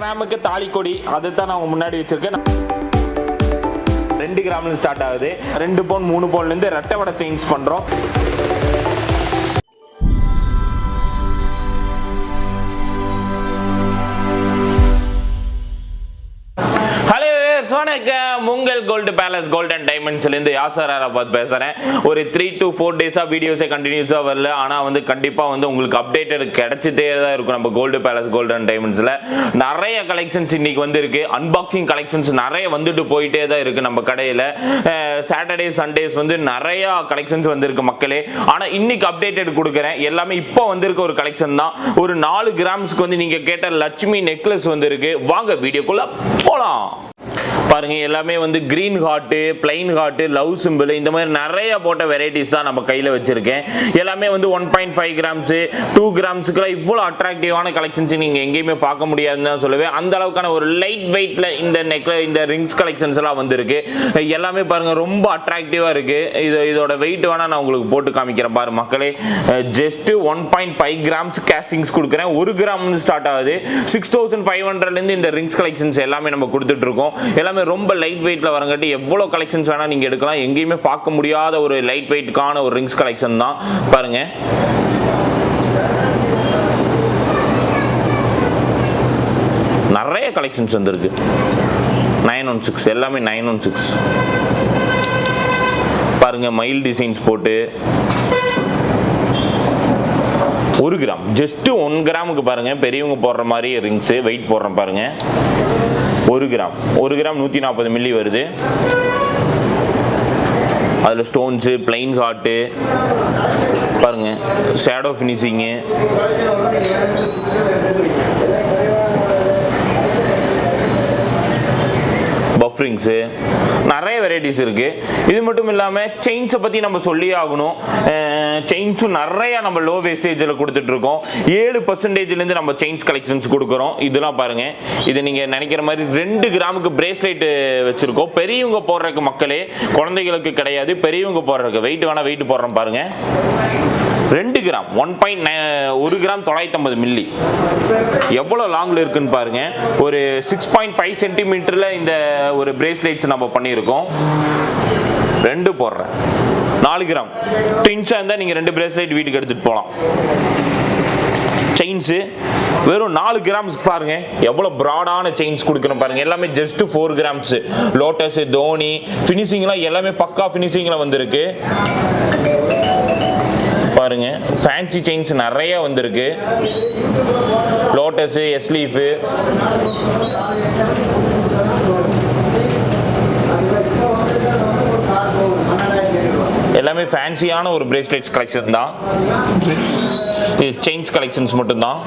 கிராமுக்கு தாலிக்கொடி அதை தான் நான் முன்னாடி வச்சிருக்கேன். ரெண்டு கிராம்ல ஸ்டார்ட் ஆகுது. ரெண்டு பவுன் மூணு பவுன்லேருந்து ரெட்டை வடை சேஞ்ச் பண்ணுறோம் வணக்கம். உங்கள் கோல்டு பேலஸ் கோல்டன் டைமண்ட்ஸ்லேருந்து யாசர் ஆராபாத் பேசுகிறேன் ஒரு த்ரீ டு ஃபோர் டேஸாக வீடியோஸே கண்டினியூஸாக வரல. ஆனால் வந்து கண்டிப்பாக வந்து உங்களுக்கு அப்டேட்டட் கிடைச்சிட்டே தான் இருக்கும் நம்ம கோல்டு பேலஸ் கோல்டன் டைமண்ட்ஸில் நிறைய கலெக்ஷன்ஸ் இன்னைக்கு வந்து இருக்கு அன்பாக்சிங் கலெக்ஷன்ஸ் நிறைய வந்துட்டு போயிட்டே தான் இருக்கு நம்ம கடையில். சாட்டர்டே சண்டேஸ் வந்து நிறைய கலெக்ஷன்ஸ் வந்திருக்கு மக்களே. ஆனால் இன்னைக்கு அப்டேட்டட் கொடுக்குறேன். எல்லாமே இப்போ வந்திருக்க ஒரு கலெக்ஷன் தான். ஒரு நாலு கிராம்ஸ்க்கு வந்து நீங்கள் கேட்ட லட்சுமி நெக்லஸ் வந்திருக்கு. வாங்க வீடியோக்குள்ள போகலாம் பாருங்க எல்லாமே வந்து green heart plain heart love simple இந்த மாதிரி நிறைய போட்ட வெரைட்டிஸ் தான் நம்ம கையில் வச்சிருக்கேன். எல்லாமே வந்து one point five grams two கிராம்ஸுக்குலாம் இவ்வளோ அட்ராக்டிவான கலெக்ஷன்ஸ் நீங்கள் எங்கேயுமே பார்க்க முடியாதுன்னு தான் சொல்லுவேன். அந்த அளவுக்கான ஒரு லைட் வெயிட்டில் இந்த நெக்ல இந்த ரிங்ஸ் கலெக்ஷன்ஸ் எல்லாம் வந்திருக்கு. எல்லாமே பாருங்க ரொம்ப அட்ராக்டிவாக இருக்கு. இது இதோட வெயிட் வேணா நான் உங்களுக்கு போட்டு காமிக்கிறேன். பாரு மக்களே just one point five grams castings கொடுக்குறேன். ஒரு கிராம் ஸ்டார்ட் ஆகுது. சிக்ஸ் தௌசண்ட் ஃபைவ் ஹண்ட்ரட்லேருந்து இந்த ரிங்ஸ் கலெக்ஷன்ஸ் எல்லாமே நம்ம கொடுத்துட்டு இருக்கோம். எல்லாமே ரொம்ப லைட் வெயிட்ல வரங்காட்டி எவ்வளோ கலெக்ஷன்ஸ் வேணால் நீங்கள் எடுக்கலாம். எங்கேயுமே பார்க்க முடியாத ஒரு லைட் வெயிட்டுக்கான ஒரு ரிங்ஸ் கலெக்ஷன் தான். பாருங்க. நிறைய கலெக்ஷன்ஸ் வந்துருக்கு. நைன் ஒன் சிக்ஸ் எல்லாமே நைன் ஒன் சிக்ஸ் பாருங்க மயில் டிசைன்ஸ் போட்டு. ஒரு கிராம் ஜஸ்ட் ஒன் கிராமுக்கு பாருங்க. பெரியவங்க போடுற மாதிரி ரிங்ஸு வெயிட் போடுறேன் பாருங்க. ஒரு கிராம். ஒரு கிராம் நூற்றி நாற்பது மில்லி வருது. அதில் ஸ்டோன்ஸு பிளைன் ஹார்ட்டு பாருங்க ஷேடோ ஃபினிஷிங்கு பஃப்ரிங்ஸு நிறைய வெரைட்டிஸ் இருக்குது இது மட்டும் இல்லாமல் செயின்ஸை பற்றி நம்ம சொல்லியே ஆகணும். செயின்ஸும் நிறைய நம்ம லோ வேஸ்டேஜில் கொடுத்துட்டு இருக்கோம் ஏழு பர்சன்டேஜ்லேருந்து நம்ம செயின்ஸ் கலெக்ஷன்ஸ் கொடுக்குறோம். இதெல்லாம் பாருங்க. இது நீங்கள் நினைக்கிற மாதிரி ரெண்டு கிராமுக்கு பிரேஸ்லெட் வச்சிருக்கோம். பெரியவங்க போடுறதுக்கு மக்களே குழந்தைகளுக்கு கிடையாது. பெரியவங்க போடுறதுக்கு வெயிட் வேணால் வெயிட் போடுறோம் பாருங்க. ரெண்டு கிராம் ஒன் பாயிண்ட் ஒரு கிராம் தொள்ளாயிரத்தி ஐம்பது மில்லி எவ்வளோ லாங்கில் இருக்குன்னு பாருங்கள் ஒரு சிக்ஸ் பாயிண்ட் ஃபைவ் சென்டிமீட்டரில் இந்த ஒரு பிரேஸ்லெட்ஸ் நம்ம பண்ணியிருக்கோம். ரெண்டு போடுறேன். நாலு கிராம். ட்வின்ஸாக இருந்தால் நீங்கள் ரெண்டு பிரேஸ்லெட் வீட்டுக்கு எடுத்துகிட்டு போகலாம் செயின்ஸு வெறும் நாலு கிராம்ஸ் பாருங்க. எவ்வளோ ப்ராடான செயின்ஸ் கொடுக்குறோம் பாருங்க. எல்லாமே ஜஸ்ட் ஃபோர் கிராம்ஸ் லோட்டஸ் தோனி ஃபினிஷிங்லாம் எல்லாமே பக்கா ஃபினிஷிங்கில் வந்திருக்கு. பாருங்க ஃபேன்சி செயின்ஸ் நிறைய வந்திருக்கு. லோட்டஸு எஸ்லீஃபு எல்லாமே ஃபேன்சியான ஒரு பிரேஸ்லெட்ஸ் கலெக்ஷன் தான். இது செயின்ஸ் கலெக்ஷன்ஸ் மட்டும்தான்.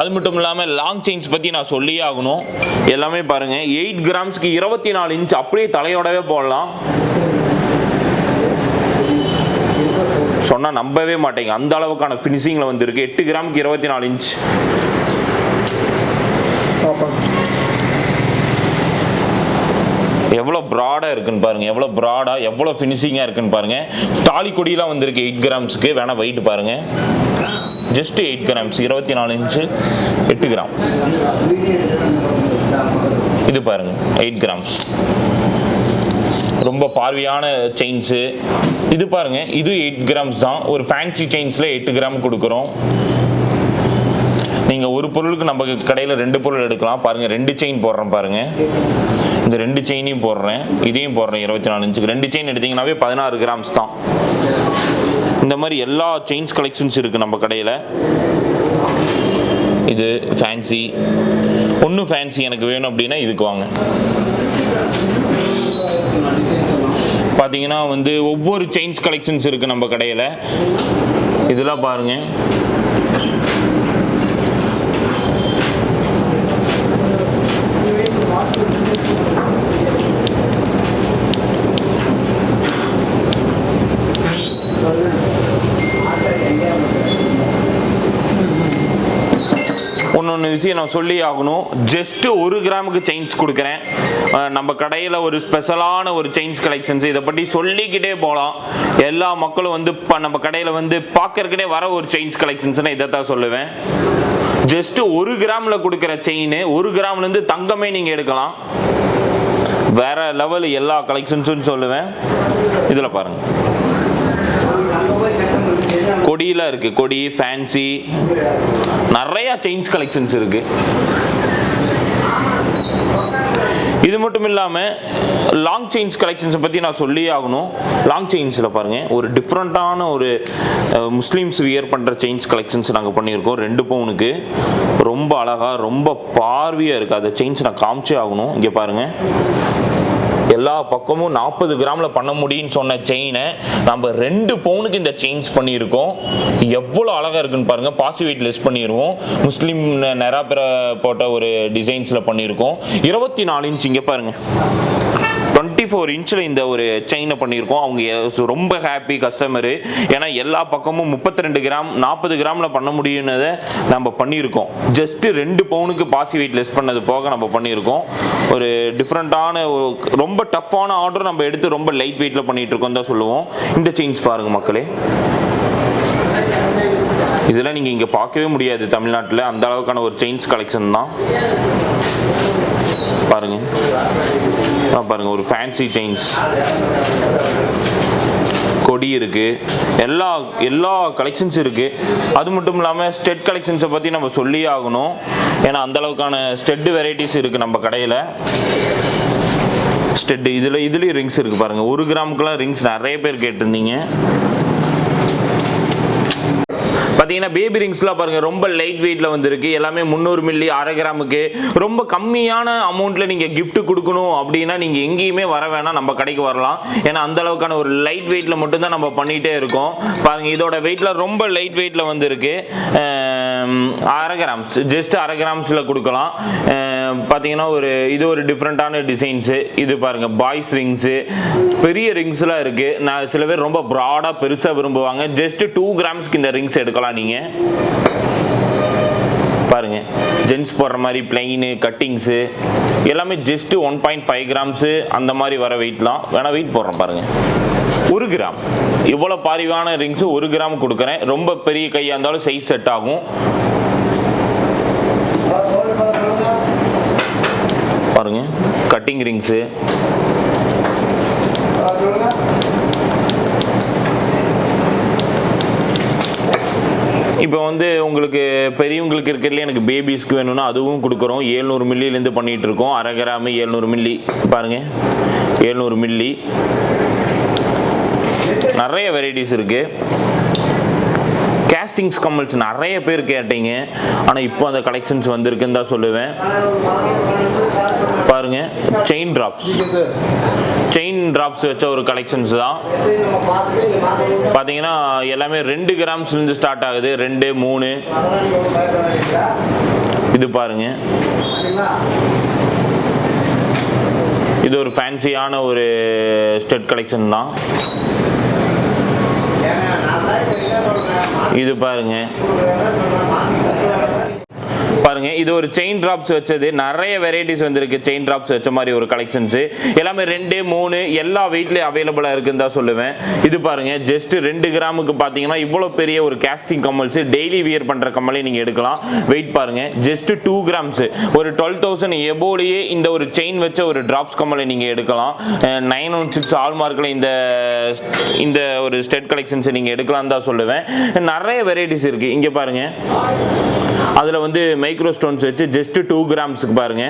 அது மட்டும் இல்லாமல் லாங் செயின்ஸ் பற்றி நான் சொல்லியே ஆகணும். எல்லாமே பாருங்கள் எயிட் கிராம்ஸ்க்கு இருபத்தி நாலு இன்ச் அப்படியே தலையோடவே போடலாம். சொன்னால் நம்பவே மாட்டேங்க. அந்த அளவுக்கான ஃபினிஷிங்கில் வந்துருக்கு. எட்டு கிராமுக்கு இருபத்தி நாலு இன்ச் எவ்வளோ ப்ராடாக இருக்குன்னு பாருங்கள் எவ்வளோ ப்ராடாக எவ்வளோ ஃபினிஷிங்காக இருக்குன்னு பாருங்கள் தாலி கொடியெலாம் வந்திருக்கு எயிட் கிராம்ஸுக்கு வேணால் வெயிட் பாருங்கள் ஜஸ்ட் எயிட் கிராம்ஸ் இருபத்தி நாலு இன்ச்சு எட்டு கிராம் இது பாருங்கள் எயிட் கிராம்ஸ் ரொம்ப பார்வையான செயின்ஸு இது பாருங்கள் இது எயிட் கிராம்ஸ் தான். ஒரு ஃபேன்சி செயின்ஸில் எட்டு கிராம் கொடுக்குறோம். நீங்கள் ஒரு பொருளுக்கு நம்ம கடையில் ரெண்டு பொருள் எடுக்கலாம். பாருங்கள் ரெண்டு செயின் போடுறேன் பாருங்கள் இந்த ரெண்டு செயினையும் போடுறேன். இதையும் போடுறேன் இருபத்தி நாலு இன்ச்சுக்கு ரெண்டு செயின் எடுத்தீங்கன்னாவே பதினாறு கிராம்ஸ் தான். இந்த மாதிரி எல்லா செயின்ஸ் கலெக்ஷன்ஸ் இருக்குது நம்ம கடையில். இது ஃபேன்சி ஒன்றும் ஃபேன்சி எனக்கு வேணும் அப்படின்னா இதுக்கு வாங்க. பார்த்தீங்கன்னா வந்து ஒவ்வொரு செயின்ஸ் கலெக்ஷன்ஸ் இருக்குது நம்ம கடையில். இதெல்லாம் பாருங்கள் விஷயம் நான் சொல்லி ஆகணும். ஜஸ்ட் ஒரு கிராமுக்கு செயின்ஸ் கொடுக்குறேன். நம்ம கடையில் ஒரு ஸ்பெஷலான ஒரு செயின்ஸ் கலெக்ஷன்ஸ் இதை பற்றி சொல்லிக்கிட்டே போகலாம் எல்லா மக்களும் வந்து இப்போ நம்ம கடையில் வந்து பார்க்கறக்குனே வர ஒரு செயின்ஸ் கலெக்ஷன்ஸ்னு இதை தான் சொல்லுவேன். ஜஸ்ட் ஒரு கிராமில் கொடுக்குற செயின் ஒரு கிராம்லேருந்து தங்கமே நீங்கள் எடுக்கலாம். வேற லெவல் எல்லா கலெக்ஷன்ஸும் சொல்லுவேன். இதில் பாருங்க. கொடியெலாம் இருக்குது கொடி ஃபேன்சி நிறைய செயின்ஸ் கலெக்ஷன்ஸ் இருக்கு. இது மட்டும் இல்லாமல் லாங் செயின்ஸ் கலெக்ஷன்ஸை பற்றி நான் சொல்லியே ஆகணும். லாங் செயின்ஸில் பாருங்கள் ஒரு டிஃப்ரெண்ட்டான ஒரு முஸ்லீம்ஸ் வியர் பண்ணுற செயின்ஸ் கலெக்ஷன்ஸ் நாங்கள் பண்ணியிருக்கோம். ரெண்டு பவுனுக்கு. ரொம்ப அழகாக ரொம்ப பார்வையாக இருக்குது அந்த செயின்ஸ் நான் காமிச்சே ஆகணும். இங்கே பாருங்கள் எல்லா பக்கமும் நாற்பது கிராமில் பண்ண முடியும்னு சொன்ன செயினை நம்ம ரெண்டு பவுனுக்கு இந்த செயின்ஸ் பண்ணியிருக்கோம். எவ்வளோ அழகாக இருக்குன்னு பாருங்கள் பாசி வெயிட் லெஸ் பண்ணிடுவோம் முஸ்லீம் நெராப்பிர போட்ட ஒரு டிசைன்ஸில் பண்ணியிருக்கோம். இருபத்தி நாலு இன்ச் இங்கே பாருங்கள் ஃபோர் இன்ச்சில் இந்த ஒரு செயினை பண்ணியிருக்கோம். அவங்க ரொம்ப ஹாப்பி கஸ்டமரு ஏன்னா எல்லா பக்கமும் முப்பத்தி ரெண்டு கிராம் நாற்பது கிராமில் பண்ண முடியும்னதை நம்ம பண்ணியிருக்கோம். ஜஸ்ட்டு ரெண்டு பவுனுக்கு பாசி வெயிட் லெஸ் பண்ணது போக நம்ம பண்ணியிருக்கோம். ஒரு டிஃப்ரெண்ட்டான ஒரு ரொம்ப டஃப்பான ஆர்டர் நம்ம எடுத்து ரொம்ப லைட் வெயிட்டில் பண்ணிகிட்டு இருக்கோம் தான் சொல்லுவோம். இந்த செயின்ஸ் பாருங்கள் மக்களே. இதெல்லாம் நீங்கள் இங்கே பார்க்கவே முடியாது தமிழ்நாட்டில். அந்த அளவுக்கான ஒரு செயின்ஸ் கலெக்ஷன் தான். பாருங்க. ஆ, பாருங்க ஒரு ஃபேன்சி செயின்ஸ் கொடி இருக்கு. எல்லா எல்லா கலெக்ஷன்ஸ் இருக்கு. அது மட்டும் இல்லாமல் ஸ்டெட் கலெக்ஷன்ஸை பற்றி நம்ம சொல்லியே ஆகணும். ஏன்னா அந்த அளவுக்கான ஸ்டெட் வெரைட்டிஸ் இருக்கு நம்ம கடையில். ஸ்டெட் இதில் இதுலேயும் ரிங்ஸ் இருக்கு பாருங்க. ஒரு கிராமுக்குலாம் ரிங்ஸ் நிறைய பேர் கேட்டிருந்தீங்க. பார்த்தீங்கன்னா பேபி ரிங்ஸ்லாம் பாருங்கள் ரொம்ப லைட் வெயிட்டில் வந்திருக்கு. எல்லாமே முந்நூறு மில்லி அரை கிராமுக்கு. ரொம்ப கம்மியான அமௌண்ட்டில் நீங்கள் கிஃப்ட்டு கொடுக்கணும் அப்படின்னா நீங்கள் எங்கேயுமே வர வேணாம் நம்ம கடைக்கு வரலாம். ஏன்னா அந்த அளவுக்கான ஒரு லைட் வெயிட்டில் மட்டும்தான் நம்ம பண்ணிகிட்டே இருக்கோம். பாருங்கள் இதோட வெயிட்டில் ரொம்ப லைட் வெயிட்டில் வந்திருக்கு. அரை கிராம்ஸ் ஜஸ்ட் அரை கிராம்ஸில் கொடுக்கலாம். பார்த்தீங்கன்னா ஒரு இது ஒரு டிஃப்ரெண்ட்டான டிசைன்ஸு இது பாருங்கள் பாய்ஸ் ரிங்ஸு பெரிய ரிங்ஸ்லாம் இருக்குது நான் சில பேர் ரொம்ப ப்ராடாக பெருசாக விரும்புவாங்க. ஜஸ்ட் டூ கிராம்ஸ்க்கு இந்த ரிங்ஸ் எடுக்கலாம் நீங்க? பாருங்க. ஜென்ஸ் போடுற மாதிரி பிளெயின் கட்டிங்ஸு எல்லாமே just one point five grams அந்த மாதிரி வர வெயிட்லாம் வேணால் வெயிட் போடுறேன் பாருங்க. ஒரு கிராம் இவ்வளோ பாரிவான ரிங்ஸு ஒரு கிராம் கொடுக்குறேன். ரொம்ப பெரிய கையாக இருந்தாலும் சைஸ் செட் ஆகும். பாருங்க. கட்டிங் ரிங்ஸு இப்போ வந்து உங்களுக்கு பெரியவங்களுக்கு இருக்கிறதுல எனக்கு பேபிஸ்க்கு வேணும்னா அதுவும் கொடுக்குறோம். ஏழ்நூறு மில்லிலேருந்து பண்ணிட்டு இருக்கோம். அரை கிராமு ஏழ்நூறு மில்லி பாருங்க. ஏழ்நூறு மில்லி நிறைய வெரைட்டிஸ் இருக்கு. கேஸ்டிங்ஸ் கம்மல்ஸ் நிறைய பேர் கேட்டீங்க. ஆனால் இப்போ அந்த கலெக்ஷன்ஸ் வந்திருக்குன்னு தான் சொல்லுவேன். பாருங்க. செயின் டிராப்ஸ் செயின் டிராப்ஸ் வச்ச ஒரு கலெக்ஷன்ஸ் தான். பார்த்தீங்கன்னா எல்லாமே ரெண்டு கிராம்ஸ்லேருந்து ஸ்டார்ட் ஆகுது. ரெண்டு மூணு. இது பாருங்க. இது ஒரு ஃபேன்சியான ஒரு ஸ்டெட் கலெக்ஷன் தான். இது பாருங்க. பாருங்க இது ஒரு செயின் டிராப்ஸ் வச்சது. நிறைய வெரைட்டிஸ் வந்திருக்கு செயின் டிராப்ஸ் வச்ச மாதிரி ஒரு கலெக்ஷன்ஸ் எல்லாமே ரெண்டு மூணு எல்லா வீட்லயும் அவைலபிளா இருக்குன்னு தான் சொல்லுவேன். இது பாருங்க ஜஸ்ட் ரெண்டு கிராமுக்கு பாத்தீங்கன்னா இவ்வளோ பெரிய ஒரு கேஸ்டிங் கம்மல்ஸ் டெய்லி வியர் பண்ற கம்மலையும் நீங்க எடுக்கலாம். வெயிட் பாருங்க ஜஸ்ட் டூ கிராம்ஸ் ஒரு டுவெல் தௌசண்ட் எபோலியே இந்த ஒரு செயின் வச்ச ஒரு டிராப்ஸ் கம்மலை நீங்க எடுக்கலாம். நைன் ஒன் சிக்ஸ் ஹால்மார்க்கில் இந்த இந்த ஒரு ஸ்டெட் கலெக்ஷன்ஸை நீங்க எடுக்கலாம் தான் சொல்லுவேன். நிறைய வெரைட்டிஸ் இருக்கு. இங்க பாருங்க. அதில் வந்து மைக்ரோ ஸ்டோன்ஸ் வச்சு ஜஸ்ட் டூ கிராம்ஸுக்கு பாருங்க.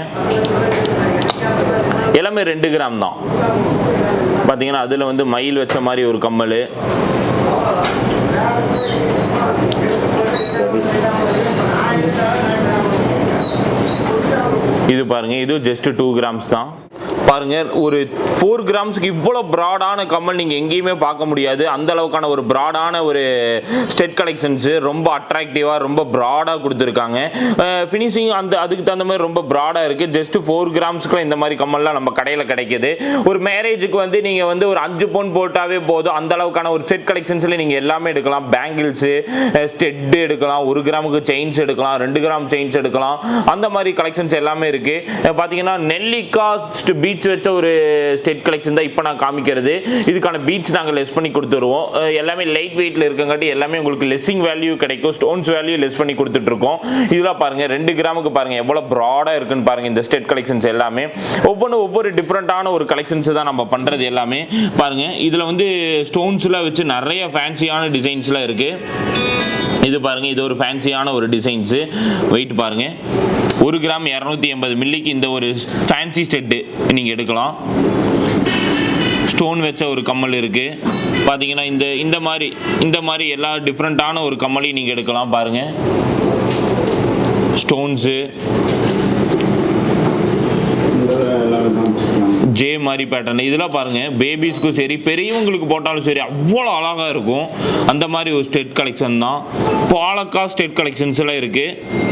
எல்லாமே ரெண்டு கிராம் தான். பார்த்தீங்கன்னா அதில் வந்து மயில் வச்ச மாதிரி ஒரு கம்மல். இது பாருங்க இது ஜஸ்ட் டூ கிராம்ஸ் தான். பாருங்கள் ஒரு ஃபோர் கிராம்ஸ்க்கு இவ்வளோ ப்ராடான கம்மல் நீங்கள் எங்கேயுமே பார்க்க முடியாது. அந்த அளவுக்கான ஒரு ப்ராடான ஒரு ஸ்டெட் கலெக்ஷன்ஸு ரொம்ப அட்ராக்டிவாக ரொம்ப ப்ராடாக கொடுத்துருக்காங்க. ஃபினிஷிங் அந்த அதுக்கு தகுந்த மாதிரி ரொம்ப ப்ராடாக இருக்குது ஜஸ்ட் ஃபோர் கிராம்ஸுக்குலாம் இந்த மாதிரி கம்மல்லாம் நம்ம கடையில் கிடைக்குது. ஒரு மேரேஜுக்கு வந்து நீங்கள் வந்து ஒரு அஞ்சு பவுன் போட்டாவே போதும். அந்த அளவுக்கான ஒரு செட் கலெக்ஷன்ஸில் நீங்கள் எல்லாமே எடுக்கலாம். பேங்கிள்ஸு ஸ்டெட்டு எடுக்கலாம். ஒரு கிராமுக்கு செயின்ஸ் எடுக்கலாம். ரெண்டு கிராம் செயின்ஸ் எடுக்கலாம். அந்த மாதிரி கலெக்ஷன்ஸ் எல்லாமே இருக்குது பார்த்தீங்கன்னா நெல்லிக்காய் பீச் வச்ச ஒரு ஸ்டெட் கலெக்ஷன் தான் இப்போ நான் காமிக்கிறது. இதுக்கான பீட்ஸ் நாங்கள் லெஸ் பண்ணி கொடுத்துருவோம். எல்லாமே லைட் வெயிட்டில் இருக்கங்காட்டி எல்லாமே உங்களுக்கு லெஸ்ஸிங் வேல்யூ கிடைக்கும். ஸ்டோன்ஸ் வேல்யூ லெஸ் பண்ணி கொடுத்துட்ருக்கோம். இதெல்லாம் பாருங்கள் ரெண்டு கிராமுக்கு பாருங்கள் எவ்வளோ ப்ராடாக இருக்குன்னு பாருங்கள் இந்த ஸ்டெட் கலெக்ஷன்ஸ் எல்லாமே. ஒவ்வொன்றும் ஒவ்வொரு டிஃப்ரெண்டான ஒரு கலெக்ஷன்ஸ் தான் நம்ம பண்ணுறது எல்லாமே. பாருங்கள் இதில் வந்து ஸ்டோன்ஸ்லாம் வச்சு நிறைய ஃபேன்சியான டிசைன்ஸ்லாம் இருக்குது இது பாருங்கள் இது ஒரு ஃபேன்சியான ஒரு டிசைன்ஸு வெயிட் பாருங்கள் ஒரு கிராம் இரநூத்தி எண்பது மில்லிக்கு இந்த ஒரு ஃபேன்சி ஸ்டெட்டு நீங்கள் எடுக்கலாம். ஸ்டோன் வச்ச ஒரு கம்மல் இருக்குது பார்த்தீங்கன்னா இந்த இந்த மாதிரி இந்த மாதிரி எல்லா டிஃப்ரெண்ட்டான ஒரு கம்மலையும் நீங்கள் எடுக்கலாம் பாருங்கள் ஸ்டோன்ஸு ஜே மாதிரி பேட்டர்ன் இதெல்லாம் பாருங்கள் பேபிஸ்க்கும் சரி பெரியவங்களுக்கு போட்டாலும் சரி அவ்வளோ அழகாக இருக்கும். அந்த மாதிரி ஒரு ஸ்டெட் கலெக்ஷன் தான். பாலக்கா ஸ்டெட் கலெக்ஷன்ஸ் எல்லாம் இருக்குது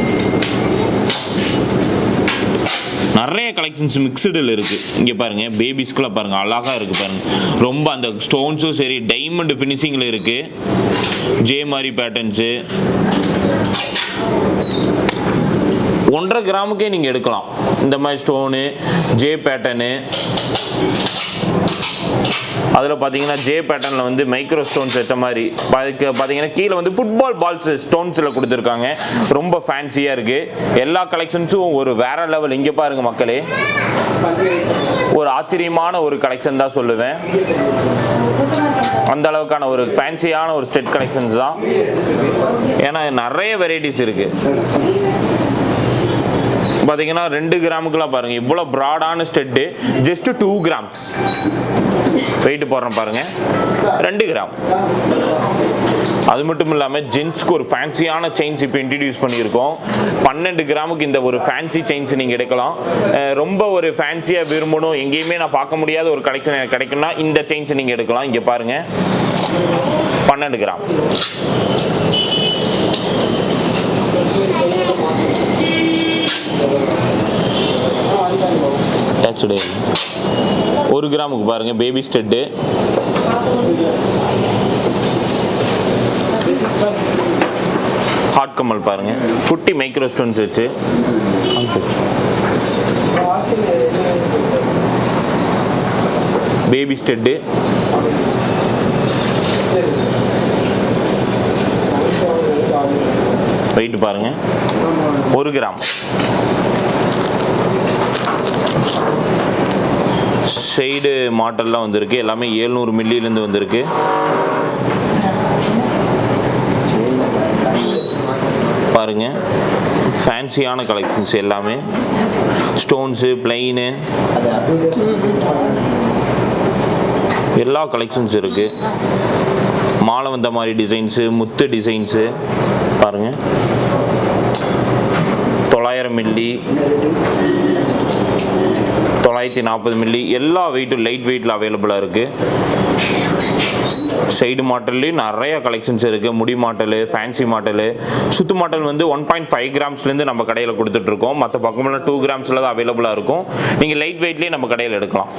நிறைய கலெக்ஷன்ஸ் மிக்சடில் இருக்குது இங்கே பாருங்கள் பேபிஸ்க்குள்ள பாருங்கள் அழகாக இருக்குது பாருங்கள் ரொம்ப அந்த ஸ்டோன்ஸும் சரி டைமண்ட் ஃபினிஷிங்கில் இருக்குது ஜே மாதிரி பேட்டர்ன்ஸு ஒன்றரை கிராமுக்கே நீங்கள் எடுக்கலாம். இந்த மாதிரி ஸ்டோனு ஜே பேட்டர்னு அதில் பார்த்தீங்கன்னா ஜே பேட்டர்னில் வந்து மைக்ரோ ஸ்டோன்ஸ் வச்ச மாதிரி அதுக்கு பார்த்தீங்கன்னா கீழே வந்து ஃபுட்பால் பால்ஸ் ஸ்டோன்ஸில் கொடுத்துருக்காங்க. ரொம்ப ஃபேன்சியாக இருக்குது எல்லா கலெக்ஷன்ஸும் ஒரு வேற லெவல் இங்கே பாருங்க மக்களே. ஒரு ஆச்சரியமான ஒரு கலெக்ஷன் தான் சொல்லுவேன். அந்த அளவுக்கான ஒரு ஃபேன்சியான ஒரு ஸ்டெட் கலெக்ஷன்ஸ் தான். ஏன்னா நிறைய வெரைட்டிஸ் இருக்குது பார்த்தீங்கன்னா ரெண்டு கிராமுக்குலாம் பாருங்க. இவ்வளோ ப்ராடான stud just two grams weight போடுறேன் பாருங்க. ரெண்டு கிராம் அது மட்டும் இல்லாமல் ஜென்ஸ்க்கு ஒரு ஃபேன்சியான செயின்ஸ் இப்போ இன்ட்ரடியூஸ் பண்ணியிருக்கோம். பன்னெண்டு கிராமுக்கு இந்த ஒரு ஃபேன்சி செயின்ஸ் நீங்கள் எடுக்கலாம். ரொம்ப ஒரு ஃபேன்சியாக விரும்பணும். எங்கேயுமே நான் பார்க்க முடியாத ஒரு கலெக்ஷன் எனக்கு கிடைக்கும்னா இந்த செயின்ஸ் நீங்கள் எடுக்கலாம். இங்கே பாருங்க. பன்னெண்டு கிராம் டச்சுடே ஒரு கிராமுக்கு பாருங்க பேபி ஸ்டெட்டு ஹாட் கம்மல் பாருங்க. குட்டி மைக்ரோ ஸ்டோன்ஸ் வச்சு. பேபி ஸ்டெட்டு வெயிட் பாருங்க. ஒரு கிராம். ஷெய்டு மாட்டல்லாம் வந்திருக்கு. எல்லாமே ஏழ்நூறு மில்லியிலேருந்து வந்திருக்கு. பாருங்க. ஃபேன்சியான கலெக்ஷன்ஸ் எல்லாமே. ஸ்டோன்ஸு பிளெயின் எல்லா கலெக்ஷன்ஸ் இருக்கு. மாலை வந்த மாதிரி டிசைன்ஸு முத்து டிசைன்ஸு பாருங்க. தொள்ளாயிரம் மில்லி. தொள்ளாயிரத்தி நாற்பது மில்லி. எல்லா வெயிட்டும் லைட் வெயிட்டில் அவைலபிளாக இருக்குது சைடு மாடல்லையும் நிறைய கலெக்ஷன்ஸ் இருக்குது முடி மாடல் ஃபேன்சி மாடல். சுத்து மாட்டல் வந்து ஒன் பாயிண்ட் ஃபைவ் கிராம்ஸ்லேருந்து நம்ம கடையில் கொடுத்துட்ருக்கோம். மற்ற பக்கமெல்லாம் டூ கிராம்ஸில் தான் அவைலபிளாக இருக்கும். நீங்கள் லைட் வெயிட்லேயே நம்ம கடையில் எடுக்கலாம்.